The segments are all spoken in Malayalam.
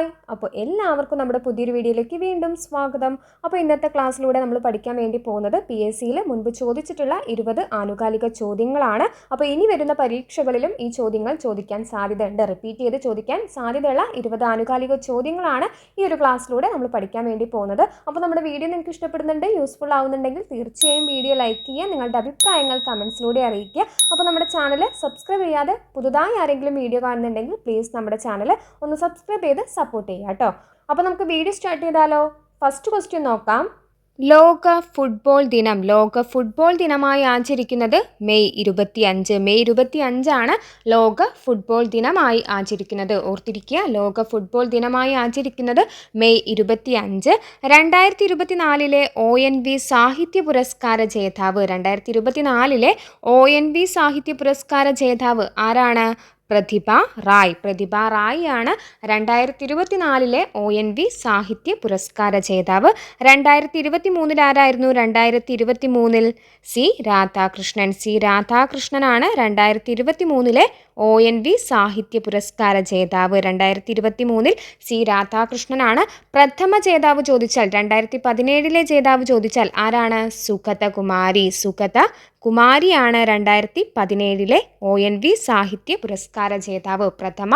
ഹായ് അപ്പോൾ എല്ലാവർക്കും നമ്മുടെ പുതിയൊരു വീഡിയോയിലേക്ക് വീണ്ടും സ്വാഗതം. അപ്പോൾ ഇന്നത്തെ ക്ലാസ്സിലൂടെ നമ്മൾ പഠിക്കാൻ വേണ്ടി പോകുന്നത് പി എസ് സിയിൽ മുൻപ് ചോദിച്ചിട്ടുള്ള ഇരുപത് ആനുകാലിക ചോദ്യങ്ങളാണ്. അപ്പോൾ ഇനി വരുന്ന പരീക്ഷകളിലും ഈ ചോദ്യങ്ങൾ ചോദിക്കാൻ സാധ്യതയുണ്ട്. റിപ്പീറ്റ് ചെയ്ത് ചോദിക്കാൻ സാധ്യതയുള്ള ഇരുപത് ആനുകാലിക ചോദ്യങ്ങളാണ് ഈ ഒരു ക്ലാസ്സിലൂടെ നമ്മൾ പഠിക്കാൻ വേണ്ടി പോകുന്നത്. അപ്പോൾ നമ്മുടെ വീഡിയോ നിങ്ങൾക്ക് ഇഷ്ടപ്പെടുന്നുണ്ട് യൂസ്ഫുൾ ആവുന്നുണ്ടെങ്കിൽ തീർച്ചയായും വീഡിയോ ലൈക്ക് ചെയ്യുക നിങ്ങളുടെ അഭിപ്രായങ്ങൾ കമൻസിലൂടെ അറിയിക്കുക. അപ്പോൾ നമ്മുടെ ചാനൽ സബ്സ്ക്രൈബ് ചെയ്യാതെ പുതുതായി ആരെങ്കിലും വീഡിയോ കാണുന്നുണ്ടെങ്കിൽ പ്ലീസ് നമ്മുടെ ചാനൽ ഒന്ന് സബ്സ്ക്രൈബ് ചെയ്ത് സപ്പോർട്ട് ചെയ്യുക കേട്ടോ അപ്പോൾ നമുക്ക് വീഡിയോ സ്റ്റാർട്ട് ചെയ്താലോ? ഫസ്റ്റ് ക്വസ്റ്റ്യൻ നോക്കാം. ലോക ഫുട്ബോൾ ദിനം. ലോക ഫുട്ബോൾ ദിനമായി ആചരിക്കുന്നത് മെയ് ഇരുപത്തി അഞ്ച് മെയ് ഇരുപത്തി അഞ്ചാണ് ലോക ഫുട്ബോൾ ദിനമായി ആചരിക്കുന്നത്. ഓർത്തിരിക്കുക ലോക ഫുട്ബോൾ ദിനമായി ആചരിക്കുന്നത് മെയ് ഇരുപത്തി അഞ്ച് രണ്ടായിരത്തി ഇരുപത്തിനാലിലെ ഒ എൻ വി സാഹിത്യ പുരസ്കാര ജേതാവ്. രണ്ടായിരത്തി ഇരുപത്തിനാലിലെ ഒ എൻ വി സാഹിത്യ പുരസ്കാര ജേതാവ് ആരാണ്? പ്രതിഭ റായ്. പ്രതിഭ റായ് ആണ് രണ്ടായിരത്തി ഇരുപത്തിനാലിലെ ഒ എൻ വി സാഹിത്യ പുരസ്കാര ജേതാവ്. രണ്ടായിരത്തി ഇരുപത്തി മൂന്നിൽ ആരായിരുന്നു? രണ്ടായിരത്തി ഇരുപത്തി മൂന്നിൽ സി രാധാകൃഷ്ണൻ. സി രാധാകൃഷ്ണനാണ് രണ്ടായിരത്തി ഇരുപത്തി മൂന്നിലെ ഒ എൻ വി സാഹിത്യ പുരസ്കാര ജേതാവ്. രണ്ടായിരത്തി ഇരുപത്തി മൂന്നിൽ സി രാധാകൃഷ്ണനാണ് പ്രഥമ ജേതാവ് ചോദിച്ചാൽ രണ്ടായിരത്തി പതിനേഴിലെ ജേതാവ് ചോദിച്ചാൽ ആരാണ്? സുഗതകുമാരി. സുഗത കുമാരിയാണ് രണ്ടായിരത്തി പതിനേഴിലെ ഒ എൻ വി സാഹിത്യ പുരസ്കാര ജേതാവ്. പ്രഥമ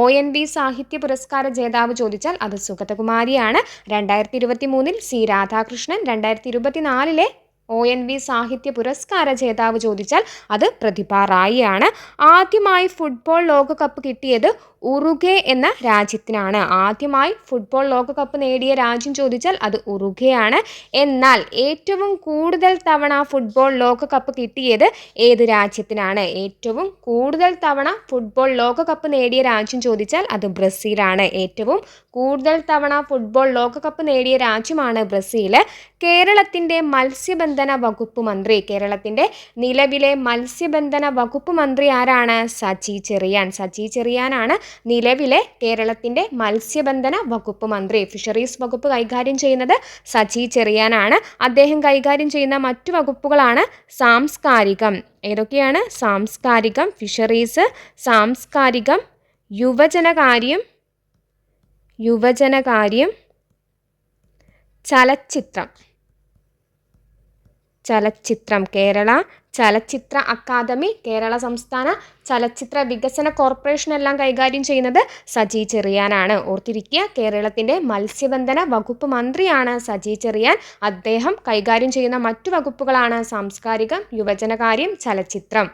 ഒ എൻ വി സാഹിത്യ പുരസ്കാര ജേതാവ് ചോദിച്ചാൽ അത് സുഗതകുമാരിയാണ്. രണ്ടായിരത്തി ഇരുപത്തി മൂന്നിൽ സി രാധാകൃഷ്ണൻ രണ്ടായിരത്തി ഇരുപത്തിനാലിലെ ഒ എൻ വി സാഹിത്യ പുരസ്കാര ജേതാവ് ചോദിച്ചാൽ അത് പ്രതിഭ റായിയാണ്. ആദ്യമായി ഫുട്ബോൾ ലോകകപ്പ് കിട്ടിയത് ഉറുഗെ എന്ന രാജ്യത്തിനാണ്. ആദ്യമായി ഫുട്ബോൾ ലോകകപ്പ് നേടിയ രാജ്യം ചോദിച്ചാൽ അത് ഉറുഗയാണ്. എന്നാൽ ഏറ്റവും കൂടുതൽ തവണ ഫുട്ബോൾ ലോകകപ്പ് കിട്ടിയത് ഏത് രാജ്യത്തിനാണ്? ഏറ്റവും കൂടുതൽ തവണ ഫുട്ബോൾ ലോകകപ്പ് നേടിയ രാജ്യം ചോദിച്ചാൽ അത് ബ്രസീലാണ്. ഏറ്റവും കൂടുതൽ തവണ ഫുട്ബോൾ ലോകകപ്പ് നേടിയ രാജ്യമാണ് ബ്രസീൽ. കേരളത്തിന്റെ മത്സ്യബന്ധന വകുപ്പ് മന്ത്രി കേരളത്തിന്റെ നിലവിലെ മത്സ്യബന്ധന വകുപ്പ് മന്ത്രി ആരാണ്? സച്ചി ചെറിയാൻ. സച്ചി ചെറിയാനാണ് നിലവിലെ കേരളത്തിന്റെ മത്സ്യബന്ധന വകുപ്പ് മന്ത്രി ഫിഷറീസ് വകുപ്പ് കൈകാര്യം ചെയ്യുന്നത് സജി ചെറിയാനാണ്. അദ്ദേഹം കൈകാര്യം ചെയ്യുന്ന മറ്റു വകുപ്പുകളാണ് സാംസ്കാരികം. ഏതൊക്കെയാണ്? സാംസ്കാരികം ഫിഷറീസ് സാംസ്കാരികം യുവജനകാര്യം യുവജനകാര്യം ചലച്ചിത്രം. ചലച്ചിത്രം കേരള ചലച്ചിത്ര അക്കാദമി കേരള സംസ്ഥാന ചലച്ചിത്ര വികസന കോർപ്പറേഷൻ എല്ലാം കൈകാര്യം ചെയ്യുന്നത് സജി ചെറിയാനാണ്. ഓർത്തിരിക്കുക കേരളത്തിന്റെ മത്സ്യബന്ധന വകുപ്പ് മന്ത്രിയാണ് സജി ചെറിയാൻ. അദ്ദേഹം കൈകാര്യം ചെയ്യുന്ന മറ്റു വകുപ്പുകളാണ് സാംസ്കാരികം യുവജനകാര്യം ചലച്ചിത്രം.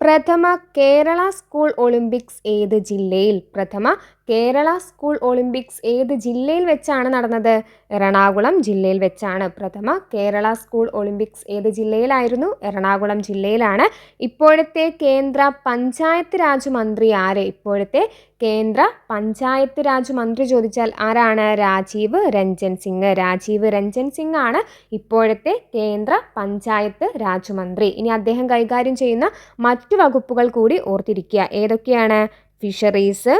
പ്രഥമ കേരള സ്കൂൾ ഒളിമ്പിക്സ് ഏത് ജില്ലയിൽ? പ്രഥമ കേരള സ്കൂൾ ഒളിമ്പിക്സ് ഏത് ജില്ലയിൽ വെച്ചാണ് നടന്നത്? എറണാകുളം ജില്ലയിൽ വെച്ചാണ്. പ്രഥമ കേരള സ്കൂൾ ഒളിമ്പിക്സ് ഏത് ജില്ലയിലായിരുന്നു? എറണാകുളം ജില്ലയിലാണ്. ഇപ്പോഴത്തെ കേന്ദ്ര പഞ്ചായത്ത് രാജ് മന്ത്രി ആര്? ഇപ്പോഴത്തെ കേന്ദ്ര പഞ്ചായത്ത് രാജ് മന്ത്രി ചോദിച്ചാൽ ആരാണ്? രാജീവ് രഞ്ജൻ സിംഗ്. രാജീവ് രഞ്ജൻ സിംഗ് ആണ് ഇപ്പോഴത്തെ കേന്ദ്ര പഞ്ചായത്ത് രാജ് മന്ത്രി. ഇനി അദ്ദേഹം കൈകാര്യം ചെയ്യുന്ന മറ്റു വകുപ്പുകൾ കൂടി ഓർത്തിരിക്കുക. ഏതൊക്കെയാണ്? ഫിഷറീസ്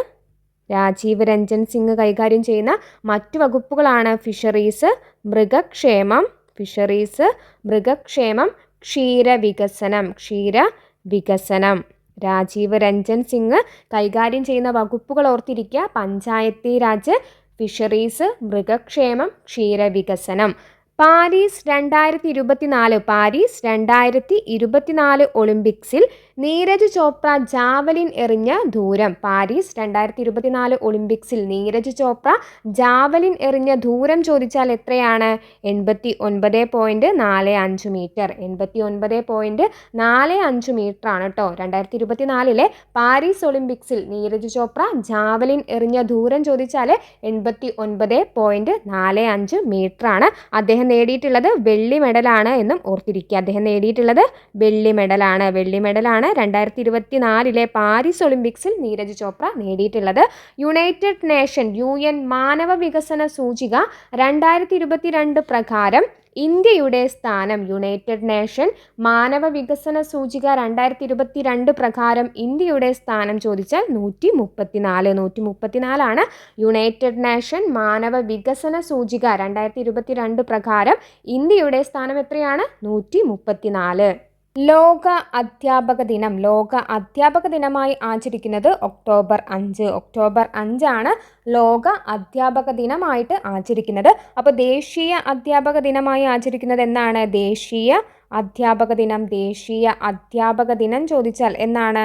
രാജീവ് രഞ്ജൻ സിംഗ് കൈകാര്യം ചെയ്യുന്ന മറ്റു വകുപ്പുകളാണ് ഫിഷറീസ് മൃഗക്ഷേമം ഫിഷറീസ് മൃഗക്ഷേമം ക്ഷീരവികസനം ക്ഷീരവികസനം. രാജീവ് രഞ്ജൻ സിംഗ് കൈകാര്യം ചെയ്യുന്ന വകുപ്പുകൾ ഓർത്തിരിക്കുക. പഞ്ചായത്തി രാജ് ഫിഷറീസ് മൃഗക്ഷേമം ക്ഷീരവികസനം. പാരീസ് രണ്ടായിരത്തി ഇരുപത്തിനാല് പാരീസ് രണ്ടായിരത്തി ഇരുപത്തിനാല് ഒളിമ്പിക്സിൽ നീരജ് ചോപ്ര ജാവലിൻ എറിഞ്ഞ ദൂരം. പാരീസ് രണ്ടായിരത്തി ഇരുപത്തിനാല് ഒളിമ്പിക്സിൽ നീരജ് ചോപ്ര ജാവലിൻ എറിഞ്ഞ ദൂരം ചോദിച്ചാൽ എത്രയാണ്? എൺപത്തി ഒൻപത് പോയിന്റ് നാല് അഞ്ച് മീറ്റർ. എൺപത്തി ഒൻപത് പോയിന്റ് നാല് അഞ്ച് മീറ്റർ ആണ് കേട്ടോ രണ്ടായിരത്തി ഇരുപത്തിനാലിലെ പാരീസ് ഒളിമ്പിക്സിൽ നീരജ് ചോപ്ര ജാവലിൻ എറിഞ്ഞ ദൂരം ചോദിച്ചാൽ എൺപത്തി ഒൻപത് പോയിന്റ് നാല് അഞ്ച് മീറ്റർ ആണ് അദ്ദേഹം നേടിയിട്ടുള്ളത് വെള്ളി മെഡലാണ് എന്നും ഓർത്തിരിക്കുക. അദ്ദേഹം നേടിയിട്ടുള്ളത് വെള്ളി മെഡലാണ്. വെള്ളി മെഡലാണ് രണ്ടായിരത്തി ഇരുപത്തി നാലിലെ പാരീസ് ഒളിമ്പിക്സിൽ നീരജ് ചോപ്ര നേടിയിട്ടുള്ളത്. യുണൈറ്റഡ് നേഷൻ യു എൻ മാനവ വികസന സൂചിക രണ്ടായിരത്തി ഇരുപത്തിരണ്ട് പ്രകാരം ഇന്ത്യയുടെ സ്ഥാനം യുണൈറ്റഡ് നേഷൻ മാനവ വികസന സൂചിക രണ്ടായിരത്തി ഇരുപത്തി രണ്ട് പ്രകാരം ഇന്ത്യയുടെ സ്ഥാനം ചോദിച്ചാൽ നൂറ്റി മുപ്പത്തിനാല് നൂറ്റി മുപ്പത്തിനാലാണ് യുണൈറ്റഡ് നേഷൻ മാനവ വികസന സൂചിക രണ്ടായിരത്തി ഇരുപത്തി രണ്ട് പ്രകാരം ഇന്ത്യയുടെ സ്ഥാനം എത്രയാണ്? നൂറ്റി മുപ്പത്തിനാല് ലോക അധ്യാപക ദിനം. ലോക അധ്യാപക ദിനമായി ആചരിക്കുന്നത് ഒക്ടോബർ അഞ്ച്. ഒക്ടോബർ അഞ്ചാണ് ലോക അധ്യാപക ദിനമായിട്ട് ആചരിക്കുന്നത്. അപ്പോൾ ദേശീയ അധ്യാപക ദിനമായി ആചരിക്കുന്നത് എന്നാണ്? ദേശീയ അധ്യാപക ദിനം. ദേശീയ അധ്യാപക ദിനം ചോദിച്ചാൽ എന്നാണ്?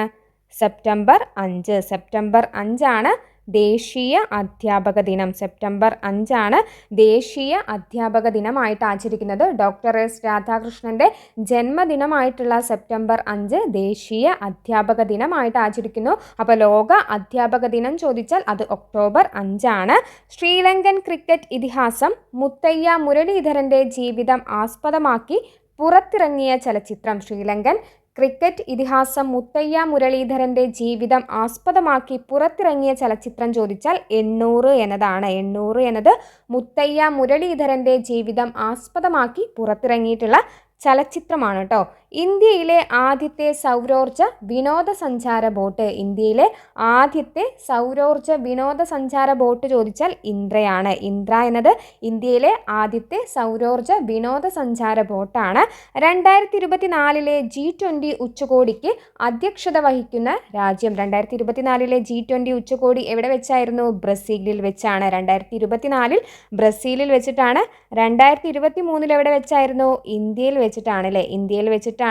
സെപ്റ്റംബർ അഞ്ച്. സെപ്റ്റംബർ അഞ്ചാണ് ദേശീയ അധ്യാപക ദിനം. സെപ്റ്റംബർ അഞ്ചാണ് ദേശീയ അധ്യാപക ദിനമായിട്ട് ആചരിക്കുന്നത്. ഡോക്ടർ എസ് രാധാകൃഷ്ണന്റെ ജന്മദിനമായിട്ടുള്ള സെപ്റ്റംബർ അഞ്ച് ദേശീയ അധ്യാപക ദിനമായിട്ട് ആചരിക്കുന്നു. അപ്പോൾ ലോക അധ്യാപക ദിനം ചോദിച്ചാൽ അത് ഒക്ടോബർ അഞ്ചാണ്. ശ്രീലങ്കൻ ക്രിക്കറ്റ് ഇതിഹാസം മുത്തയ്യ മുരളീധരന്റെ ജീവിതം ആസ്പദമാക്കി പുറത്തിറങ്ങിയ ചലച്ചിത്രം ശ്രീലങ്കൻ ക്രിക്കറ്റ് ഇതിഹാസം മുത്തയ്യ മുരളീധരന്റെ ജീവിതം ആസ്പദമാക്കി പുറത്തിറങ്ങിയ ചലച്ചിത്രം ചോദിച്ചാൽ എണ്ണൂറ് എന്നതാണ്. എണ്ണൂറ് എന്നത് മുത്തയ്യ മുരളീധരന്റെ ജീവിതം ആസ്പദമാക്കി പുറത്തിറങ്ങിയിട്ടുള്ള ചലച്ചിത്രമാണ് കേട്ടോ ഇന്ത്യയിലെ ആദ്യത്തെ സൗരോർജ വിനോദസഞ്ചാര ബോട്ട്. ഇന്ത്യയിലെ ആദ്യത്തെ സൗരോർജ വിനോദസഞ്ചാര ബോട്ട് ചോദിച്ചാൽ ഇന്ദ്രയാണ്. ഇന്ദ്ര എന്നത് ഇന്ത്യയിലെ ആദ്യത്തെ സൗരോർജ വിനോദസഞ്ചാര ബോട്ടാണ്. രണ്ടായിരത്തി ഇരുപത്തിനാലിലെ ജി ട്വന്റി ഉച്ചകോടിക്ക് അധ്യക്ഷത വഹിക്കുന്ന രാജ്യം. രണ്ടായിരത്തി ഇരുപത്തിനാലിലെ ജി ട്വന്റി ഉച്ചകോടി എവിടെ വെച്ചായിരുന്നു? ബ്രസീലിൽ വെച്ചാണ്. രണ്ടായിരത്തി ഇരുപത്തിനാലിൽ ബ്രസീലിൽ വെച്ചിട്ടാണ്. രണ്ടായിരത്തി ഇരുപത്തി മൂന്നിൽ എവിടെ വെച്ചായിരുന്നു? ഇന്ത്യയിൽ വെച്ചിട്ടാണ് അല്ലേ? ഇന്ത്യയിൽ വെച്ചിട്ടാണ്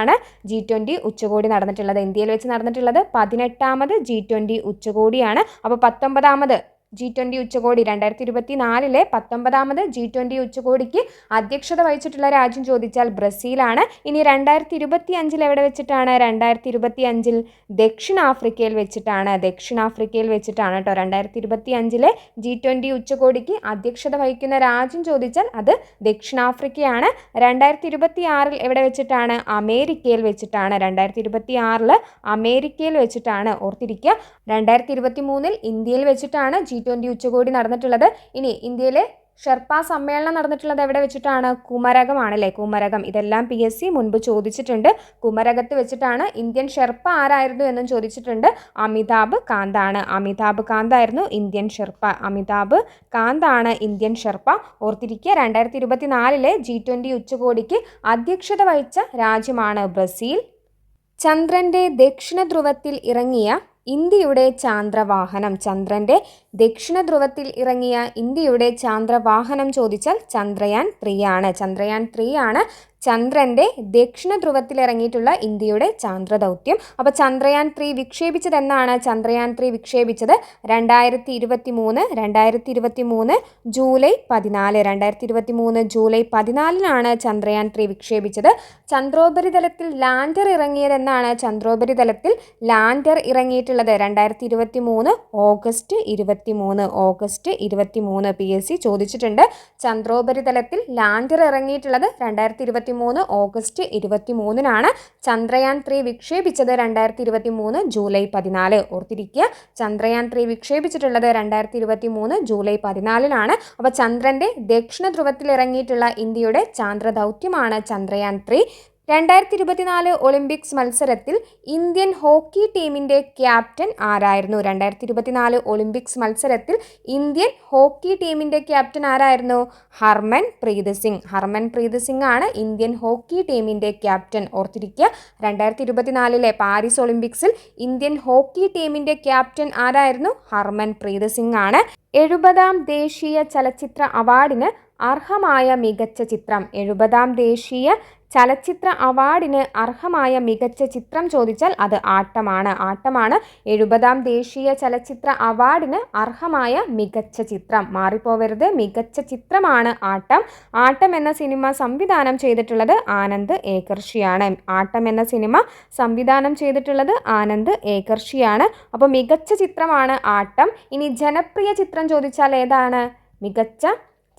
ജി ട്വന്റി ഉച്ചകോടി നടന്നിട്ടുള്ളത്. ഇന്ത്യയിൽ വെച്ച് നടന്നിട്ടുള്ളത് പതിനെട്ടാമത് ജി ട്വന്റി ഉച്ചകോടിയാണ്. അപ്പോൾ പത്തൊമ്പതാമത് ജി ട്വന്റി ഉച്ചകോടി രണ്ടായിരത്തി ഇരുപത്തി നാലിലെ പത്തൊമ്പതാമത് ജി ട്വന്റി ഉച്ചകോടിക്ക് അധ്യക്ഷത വഹിച്ചിട്ടുള്ള രാജ്യം ചോദിച്ചാൽ ബ്രസീലാണ്. ഇനി രണ്ടായിരത്തി ഇരുപത്തി അഞ്ചിൽ എവിടെ വെച്ചിട്ടാണ്? രണ്ടായിരത്തി ഇരുപത്തി അഞ്ചിൽ ദക്ഷിണാഫ്രിക്കയിൽ വെച്ചിട്ടാണ്. ദക്ഷിണാഫ്രിക്കയിൽ വെച്ചിട്ടാണ് കേട്ടോ രണ്ടായിരത്തി ഇരുപത്തി അഞ്ചിലെ ജി ട്വന്റി ഉച്ചകോടിക്ക് അധ്യക്ഷത വഹിക്കുന്ന രാജ്യം ചോദിച്ചാൽ അത് ദക്ഷിണാഫ്രിക്കയാണ്. രണ്ടായിരത്തി ഇരുപത്തി ആറിൽ എവിടെ വെച്ചിട്ടാണ്? അമേരിക്കയിൽ വെച്ചിട്ടാണ്. രണ്ടായിരത്തി ഇരുപത്തി ആറിൽ അമേരിക്കയിൽ വെച്ചിട്ടാണ്. ഓർത്തിരിക്കുക രണ്ടായിരത്തി ഇരുപത്തി മൂന്നിൽ ഇന്ത്യയിൽ വെച്ചിട്ടാണ് ജി ട്വന്റി ഉച്ചകോടി നടന്നിട്ടുള്ളത്. ഇനി ഇന്ത്യയിലെ ഷെർപ്പ സമ്മേളനം നടന്നിട്ടുള്ളത് എവിടെ വെച്ചിട്ടാണ്? കുമരകമാണല്ലേ? കുമരകം. ഇതെല്ലാം പി എസ് സി മുൻപ് ചോദിച്ചിട്ടുണ്ട്. കുമരകത്ത് വെച്ചിട്ടാണ് ഇന്ത്യൻ ഷെർപ്പ ആരായിരുന്നു എന്നും ചോദിച്ചിട്ടുണ്ട്. അമിതാഭ് കാന്താണ്. അമിതാഭ് കാന്തായിരുന്നു ഇന്ത്യൻ ഷെർപ്പ. അമിതാഭ് കാന്താണ് ഇന്ത്യൻ ഷെർപ്പ. ഓർത്തിരിക്കുക രണ്ടായിരത്തി ഇരുപത്തി നാലിലെ ജി ട്വന്റി ഉച്ചകോടിക്ക് അധ്യക്ഷത വഹിച്ച രാജ്യമാണ് ബ്രസീൽ. ചന്ദ്രന്റെ ദക്ഷിണ ധ്രുവത്തിൽ ഇറങ്ങിയ ഇന്ത്യയുടെ ചാന്ദ്രവാഹനം. ചന്ദ്രന്റെ ദക്ഷിണ ധ്രുവത്തിൽ ഇറങ്ങിയ ഇന്ത്യയുടെ ചാന്ദ്രവാഹനം ചോദിച്ചാൽ ചന്ദ്രയാൻ ത്രീ ആണ്. ചന്ദ്രയാൻ ത്രീ ആണ്. ചന്ദ്രന്റെ ദക്ഷിണ ധ്രുവത്തിൽ ഇറങ്ങിയിട്ടുള്ള ഇന്ത്യയുടെ ചാന്ദ്രദൗത്യം. അപ്പോൾ ചന്ദ്രയാൻ ത്രീ വിക്ഷേപിച്ചത് എന്നാണ് ചന്ദ്രയാൻ ത്രീ വിക്ഷേപിച്ചത്. രണ്ടായിരത്തി ഇരുപത്തി മൂന്ന് രണ്ടായിരത്തി ഇരുപത്തി മൂന്ന് ജൂലൈ പതിനാല് രണ്ടായിരത്തി ഇരുപത്തി മൂന്ന് ജൂലൈ പതിനാലിനാണ് ചന്ദ്രയാൻ ത്രീ വിക്ഷേപിച്ചത്. ചന്ദ്രോപരിതലത്തിൽ ലാൻഡർ ഇറങ്ങിയതെന്നാണ് ചന്ദ്രോപരിതലത്തിൽ ലാൻഡർ ഇറങ്ങിയിട്ടുള്ളത്. രണ്ടായിരത്തി ഇരുപത്തി മൂന്ന് ഓഗസ്റ്റ് ഇരുപത്തി മൂന്ന് ഓഗസ്റ്റ് ഇരുപത്തി മൂന്ന് പി എസ് സി ചോദിച്ചിട്ടുണ്ട്. ചന്ദ്രോപരിതലത്തിൽ ലാൻഡർ ഇറങ്ങിയിട്ടുള്ളത് രണ്ടായിരത്തി ഇരുപത്തി മൂന്ന് ഓഗസ്റ്റ് ഇരുപത്തി മൂന്നിനാണ് ചന്ദ്രയാൻ ത്രീ വിക്ഷേപിച്ചത് രണ്ടായിരത്തി ഇരുപത്തി മൂന്ന് ജൂലൈ പതിനാല്. ഓർത്തിരിക്കുക ചന്ദ്രയാൻ ത്രീ വിക്ഷേപിച്ചിട്ടുള്ളത് രണ്ടായിരത്തി ഇരുപത്തി മൂന്ന് ജൂലൈ പതിനാലിനാണ്. അപ്പോൾ ചന്ദ്രന്റെ ദക്ഷിണ ധ്രുവത്തിൽ ഇറങ്ങിയിട്ടുള്ള ഇന്ത്യയുടെ ചാന്ദ്രദൗത്യമാണ് ചന്ദ്രയാൻ ത്രീ. രണ്ടായിരത്തി ഇരുപത്തിനാല് ഒളിമ്പിക്സ് മത്സരത്തിൽ ഇന്ത്യൻ ഹോക്കി ടീമിന്റെ ക്യാപ്റ്റൻ ആരായിരുന്നു? രണ്ടായിരത്തി ഇരുപത്തിനാല് ഒളിമ്പിക്സ് മത്സരത്തിൽ ഇന്ത്യൻ ഹോക്കി ടീമിന്റെ ക്യാപ്റ്റൻ ആരായിരുന്നു? ഹർമൻ പ്രീത് സിംഗ്. ഹർമൻ പ്രീത് സിംഗ് ആണ് ഇന്ത്യൻ ഹോക്കി ടീമിന്റെ ക്യാപ്റ്റൻ. ഓർത്തിരിക്കുക രണ്ടായിരത്തി ഇരുപത്തിനാലിലെ പാരീസ് ഒളിമ്പിക്സിൽ ഇന്ത്യൻ ഹോക്കി ടീമിന്റെ ക്യാപ്റ്റൻ ആരായിരുന്നു? ഹർമൻ പ്രീത് സിംഗ് ആണ്. എഴുപതാം ദേശീയ ചലച്ചിത്ര അവാർഡിന് അർഹമായ മികച്ച ചിത്രം. എഴുപതാം ദേശീയ ചലച്ചിത്ര അവാർഡിന് അർഹമായ മികച്ച ചിത്രം ചോദിച്ചാൽ അത് ആട്ടമാണ്. ആട്ടമാണ് എഴുപതാം ദേശീയ ചലച്ചിത്ര അവാർഡിന് അർഹമായ മികച്ച ചിത്രം. മാറിപ്പോവരുത്. മികച്ച ചിത്രമാണ് ആട്ടം. ആട്ടം എന്ന സിനിമ സംവിധാനം ചെയ്തിട്ടുള്ളത് ആനന്ദ് ഏകർഷിയാണ്. ആട്ടം എന്ന സിനിമ സംവിധാനം ചെയ്തിട്ടുള്ളത് ആനന്ദ് ഏകർഷിയാണ്. അപ്പോൾ മികച്ച ചിത്രമാണ് ആട്ടം. ഇനി ജനപ്രിയ ചിത്രം ചോദിച്ചാൽ ഏതാണ്? മികച്ച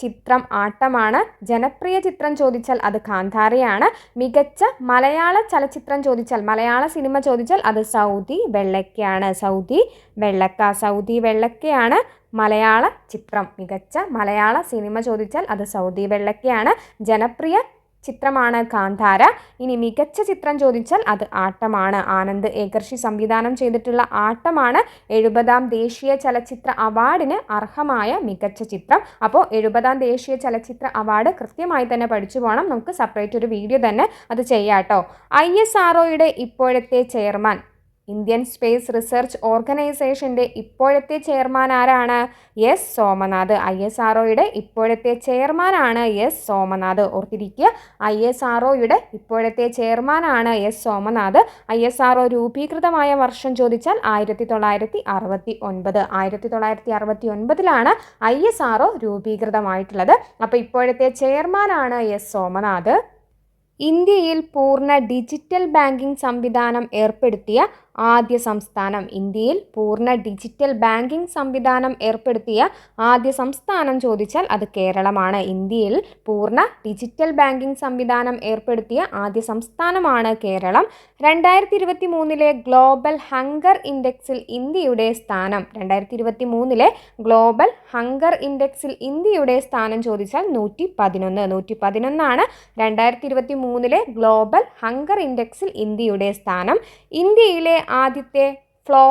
ചിത്രം ആട്ടമാണ്. ജനപ്രിയ ചിത്രം ചോദിച്ചാൽ അത് കാന്താരയാണ്. മികച്ച മലയാള ചലച്ചിത്രം ചോദിച്ചാൽ മലയാള സിനിമ ചോദിച്ചാൽ അത് സൗദി വെള്ളക്കയാണ്. സൗദി വെള്ളക്ക സൗദി വെള്ളക്കയാണ് മലയാള ചിത്രം. മികച്ച മലയാള സിനിമ ചോദിച്ചാൽ അത് സൗദി വെള്ളക്കയാണ്. ജനപ്രിയ ചിത്രമാണ് കാന്താര. ഇനി മികച്ച ചിത്രം ചോദിച്ചാൽ അത് ആട്ടമാണ്. ആനന്ദ് ഏകർഷി സംവിധാനം ചെയ്തിട്ടുള്ള ആട്ടമാണ് എഴുപതാം ദേശീയ ചലച്ചിത്ര അവാർഡിന് അർഹമായ മികച്ച ചിത്രം. അപ്പോൾ എഴുപതാം ദേശീയ ചലച്ചിത്ര അവാർഡ് കൃത്യമായി തന്നെ പഠിച്ചു പോകണം നമുക്ക് സെപ്പറേറ്റ് ഒരു വീഡിയോ തന്നെ അത് ചെയ്യാം കേട്ടോ ഐ എസ് ഇപ്പോഴത്തെ ചെയർമാൻ ഇന്ത്യൻ സ്പേസ് റിസർച്ച് ഓർഗനൈസേഷന്റെ ഇപ്പോഴത്തെ ചെയർമാൻ ആരാണ്? എസ് സോമനാഥ്. ഐ എസ് ആർഒയുടെ ഇപ്പോഴത്തെ ചെയർമാനാണ് എസ് സോമനാഥ്. ഓർത്തിരിക്കുക ഐ എസ് ആർഒയുടെ ഇപ്പോഴത്തെ ചെയർമാനാണ് S Somanath. I S R O രൂപീകൃതമായ വർഷം ചോദിച്ചാൽ ആയിരത്തി തൊള്ളായിരത്തി അറുപത്തി ഒൻപത് ആയിരത്തി തൊള്ളായിരത്തി അറുപത്തി ഒൻപതിലാണ് ഐ എസ് ആർഒ രൂപീകൃതമായിട്ടുള്ളത്. അപ്പോൾ ഇപ്പോഴത്തെ ചെയർമാനാണ് എസ് സോമനാഥ്. ഇന്ത്യയിൽ പൂർണ ഡിജിറ്റൽ ബാങ്കിംഗ് സംവിധാനം ഏർപ്പെടുത്തിയ ആദ്യ സംസ്ഥാനം ഇന്ത്യയിൽ പൂർണ ഡിജിറ്റൽ ബാങ്കിംഗ് സംവിധാനം ഏർപ്പെടുത്തിയ ആദ്യ സംസ്ഥാനം ചോദിച്ചാൽ അത് കേരളമാണ്. ഇന്ത്യയിൽ പൂർണ ഡിജിറ്റൽ ബാങ്കിംഗ് സംവിധാനം ഏർപ്പെടുത്തിയ ആദ്യ സംസ്ഥാനമാണ് കേരളം. രണ്ടായിരത്തി ഇരുപത്തി മൂന്നിലെ ഗ്ലോബൽ ഹങ്കർ ഇൻഡെക്സിൽ ഇന്ത്യയുടെ സ്ഥാനം. രണ്ടായിരത്തി ഇരുപത്തി മൂന്നിലെ ഗ്ലോബൽ ഹങ്കർ ഇൻഡെക്സിൽ ഇന്ത്യയുടെ സ്ഥാനം ചോദിച്ചാൽ നൂറ്റി പതിനൊന്ന് നൂറ്റി പതിനൊന്നാണ് രണ്ടായിരത്തി ഇരുപത്തി മൂന്നിലെ ഗ്ലോബൽ ഹങ്കർ ഇൻഡെക്സിൽ ഇന്ത്യയുടെ സ്ഥാനം. ഇന്ത്യയിലെ ആദ്യത്തെ ഫ്ലോ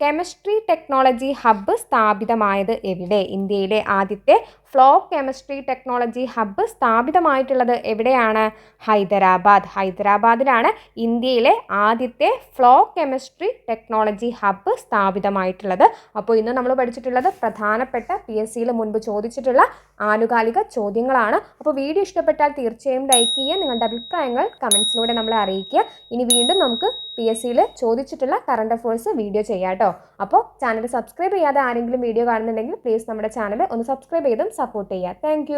കെമിസ്ട്രി ടെക്നോളജി ഹബ്ബ് സ്ഥാപിതമായത് എവിടെ? ഇന്ത്യയിലെ ആദ്യത്തെ ഫ്ലോ കെമിസ്ട്രി ടെക്നോളജി ഹബ്ബ് സ്ഥാപിതമായിട്ടുള്ളത് എവിടെയാണ്? ഹൈദരാബാദ്. ഹൈദരാബാദിലാണ് ഇന്ത്യയിലെ ആദ്യത്തെ ഫ്ലോ കെമിസ്ട്രി ടെക്നോളജി ഹബ്ബ് സ്ഥാപിതമായിട്ടുള്ളത്. അപ്പോൾ ഇന്ന് നമ്മൾ പഠിച്ചിട്ടുള്ളത് പ്രധാനപ്പെട്ട പി എസ് സിയിൽ മുൻപ് ചോദിച്ചിട്ടുള്ള ആനുകാലിക ചോദ്യങ്ങളാണ്. അപ്പോൾ വീഡിയോ ഇഷ്ടപ്പെട്ടാൽ തീർച്ചയായും ലൈക്ക് ചെയ്യുക നിങ്ങളുടെ അഭിപ്രായങ്ങൾ കമൻസിലൂടെ നമ്മളെ അറിയിക്കുക. ഇനി വീണ്ടും നമുക്ക് പി എസ് സിയിൽ ചോദിച്ചിട്ടുള്ള കറണ്ട് അഫയേഴ്സ് വീഡിയോ ചെയ്യാം കേട്ടോ. അപ്പോൾ ചാനൽ സബ്സ്ക്രൈബ് ചെയ്യാതെ ആരെങ്കിലും വീഡിയോ കാണുന്നുണ്ടെങ്കിൽ പ്ലീസ് നമ്മുടെ ചാനൽ ഒന്ന് സബ്സ്ക്രൈബ് ചെയ്തും സപ്പോർട്ട് ചെയ്യുക താങ്ക്